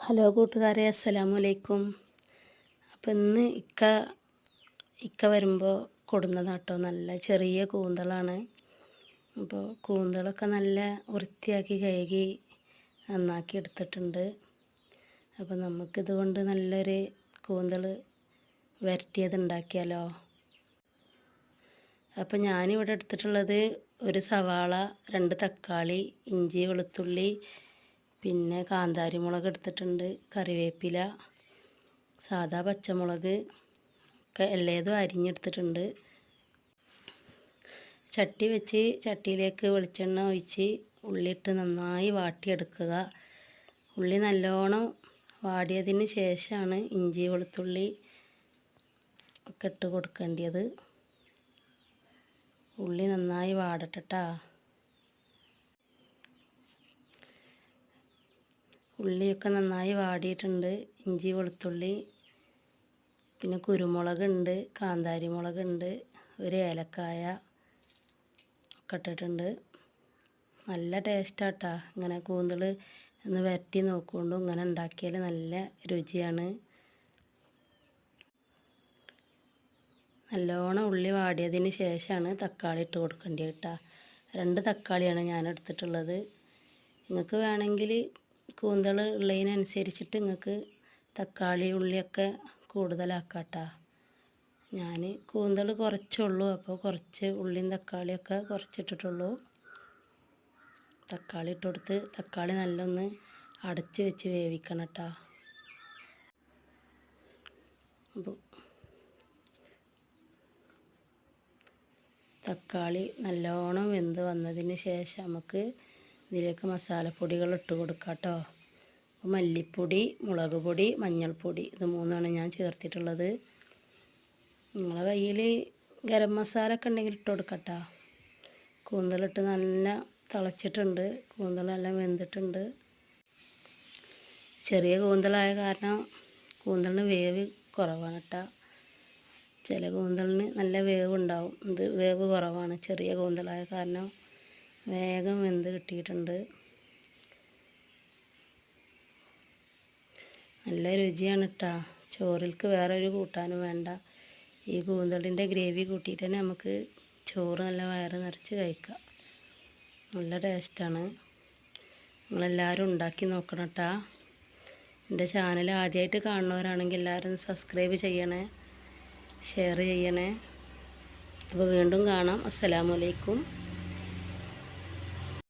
Hello കൂട്ടുകാരെ അസ്സലാമു അലൈക്കും അപ്പം ഇന്ന് ഇക്ക ഇക്ക വരുമ്പോൾ കൊടുന്നതാട്ടോ നല്ല ചെറിയ കൂന്തളാണ്. അപ്പോൾ കൂന്തളൊക്കെ നല്ല വൃത്തിയാക്കി കഴുകി നന്നാക്കി എടുത്തിട്ടുണ്ട്. അപ്പോൾ നമുക്കിത് കൊണ്ട് നല്ലൊരു കൂന്തൾ വരട്ടിയത് ഉണ്ടാക്കിയാലോ? അപ്പോൾ ഞാനിവിടെ എടുത്തിട്ടുള്ളത് ഒരു സവാള രണ്ട് തക്കാളി ഇഞ്ചി വെളുത്തുള്ളി പിന്നെ കാന്താരി മുളക് എടുത്തിട്ടുണ്ട് കറിവേപ്പില സാധാ പച്ചമുളക് ഒക്കെ എല്ലേതും അരിഞ്ഞെടുത്തിട്ടുണ്ട്. ചട്ടി വെച്ച് ചട്ടിയിലേക്ക് വെളിച്ചെണ്ണ ഒഴിച്ച് ഉള്ളിയിട്ട് നന്നായി വാട്ടിയെടുക്കുക. ഉള്ളി നല്ലോണം വാടിയതിന് ശേഷമാണ് ഇഞ്ചി വെളുത്തുള്ളി ഒക്കെ ഇട്ട് കൊടുക്കേണ്ടത് ഉള്ളി നന്നായി വാടട്ടെട്ടാ. ഉള്ളിയൊക്കെ നന്നായി വാടിയിട്ടുണ്ട്. ഇഞ്ചി വെളുത്തുള്ളി പിന്നെ കുരുമുളക് കുരുമുളകുണ്ട് കാന്താരി മുളക് മുളകുണ്ട് ഒരു ഏലക്കായ ഒക്കെ ഇട്ടിട്ടുണ്ട്. നല്ല ടേസ്റ്റാട്ടാ ഇങ്ങനെ കൂന്തൾ ഒന്ന് വരട്ടി നോക്കുകൊണ്ട് ഇങ്ങനെ ഉണ്ടാക്കിയാൽ നല്ല രുചിയാണ്. നല്ലോണം ഉള്ളി വാടിയതിന് ശേഷമാണ് തക്കാളി ഇട്ട് കൊടുക്കേണ്ടത് കേട്ടോ രണ്ട് തക്കാളിയാണ് ഞാൻ എടുത്തിട്ടുള്ളത്. നിങ്ങൾക്ക് വേണമെങ്കിൽ കൂന്തൾ ഉള്ളതിനനുസരിച്ചിട്ട് നിങ്ങൾക്ക് തക്കാളി ഉള്ളിയൊക്കെ കൂടുതലാക്കാട്ടോ. ഞാൻ കൂന്തൾ കുറച്ചുള്ളൂ അപ്പോൾ കുറച്ച് ഉള്ളിയും തക്കാളിയൊക്കെ കുറച്ചിട്ടിട്ടുള്ളൂ. തക്കാളി ഇട്ട് കൊടുത്ത് തക്കാളി നല്ലൊന്ന് അടച്ച് വെച്ച് വേവിക്കണം കേട്ടോ അപ്പോൾ തക്കാളി നല്ലോണം വെന്ത് വന്നതിന് ശേഷം നമുക്ക് ഇതിലേക്ക് മസാലപ്പൊടികൾ ഇട്ട് കൊടുക്കാം കേട്ടോ മല്ലിപ്പൊടി മുളക് പൊടി മഞ്ഞൾപ്പൊടി ഇത് മൂന്നാണ് ഞാൻ ചേർത്തിട്ടുള്ളത്. നിങ്ങളെ കയ്യിൽ ഗരം മസാല ഒക്കെ ഉണ്ടെങ്കിൽ ഇട്ട് കൊടുക്കട്ടോ കൂന്തലിട്ട് നല്ല തിളച്ചിട്ടുണ്ട്. കൂന്തലെല്ലാം വെന്തിട്ടുണ്ട്. ചെറിയ കൂന്തലായ കാരണം കൂന്തലിന് വേവ് കുറവാണ് കേട്ടോ ചില കൂന്തലിന് നല്ല വേവ് ഉണ്ടാവും ഇത് വേവ് കുറവാണ്. ചെറിയ കൂന്തലായ കാരണം വേഗം വെന്ത് കിട്ടിയിട്ടുണ്ട്. നല്ല രുചിയാണ് കേട്ടോ ചോറിൽക്ക് ഒരു കൂട്ടാനും വേണ്ട. ഈ കൂന്തളിന്റെ ഗ്രേവി കൂട്ടിയിട്ട് തന്നെ നമുക്ക് ചോറ് നല്ല വയറ് നിറച്ച് കഴിക്കാം. നല്ല ടേസ്റ്റാണ്. നിങ്ങളെല്ലാവരും ഉണ്ടാക്കി നോക്കണം കേട്ടോ എന്റെ ചാനൽ ആദ്യമായിട്ട് കാണുന്നവരാണെങ്കിൽ എല്ലാവരും സബ്സ്ക്രൈബ് ചെയ്യണേ ഷെയർ ചെയ്യണേ. അപ്പോൾ വീണ്ടും കാണാം. അസ്സലാമലൈക്കും